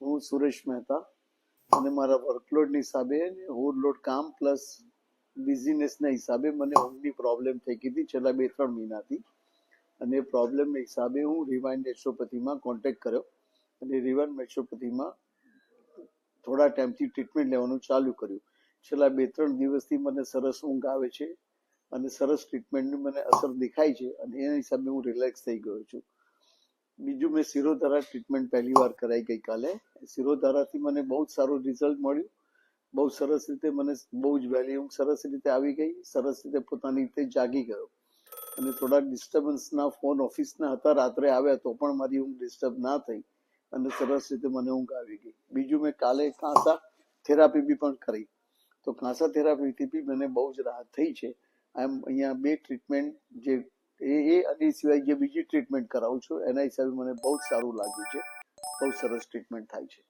હું સુરેશ મહેતા અને મારા વર્કલોડની હિસાબે ઓવરલોડ કામ પ્લસ બિઝીનેસના હિસાબે મને ઊંઘની પ્રોબ્લેમ થઈ ગઈ હતી છેલ્લા બે ત્રણ મહિનાથી. અને એ પ્રોબ્લેમના હિસાબે હું રિવાઇન્ડ નેચરોપેથીમાં કોન્ટેક્ટ કર્યો અને રિવાઇન્ડ નેચરોપેથીમાં થોડા ટાઈમથી ટ્રીટમેન્ટ લેવાનું ચાલુ કર્યું. છેલ્લા બે ત્રણ દિવસથી મને સરસ ઊંઘ આવે છે અને સરસ ટ્રીટમેન્ટની મને અસર દેખાય છે અને એના હિસાબે હું રિલેક્સ થઈ ગયો છું. બીજું મેં શિરોધારા ટ્રીટમેન્ટ પહેલી વાર કરાઈ ગઈકાલે શિરોધારાથી મને બહુ જ સારું રિઝલ્ટ મળ્યું. બહુ સરસ રીતે મને બહુ જ વહેલી ઊંઘ સરસ રીતે આવી ગઈ. સરસ રીતે પોતાની રીતે જાગી ગયો. અને થોડા ડિસ્ટર્બન્સના ફોન ઓફિસના હતા, રાત્રે આવ્યા તો પણ મારી ઊંઘ ડિસ્ટર્બ ના થઈ અને સરસ રીતે મને ઊંઘ આવી ગઈ. બીજું મેં કાલે કાંસા થેરાપી બી પણ કરી. તો કાંસા થેરાપીથી બી મને બહુ જ રાહત થઈ છે. આમ અહીંયા બે ટ્રીટમેન્ટ જે એ એ અને એ સિવાય જે બીજી ટ્રીટમેન્ટ કરાવું છું, એના હિસાબે મને બહુ જ સારું લાગ્યું છે. બહુ સરસ ટ્રીટમેન્ટ થાય છે.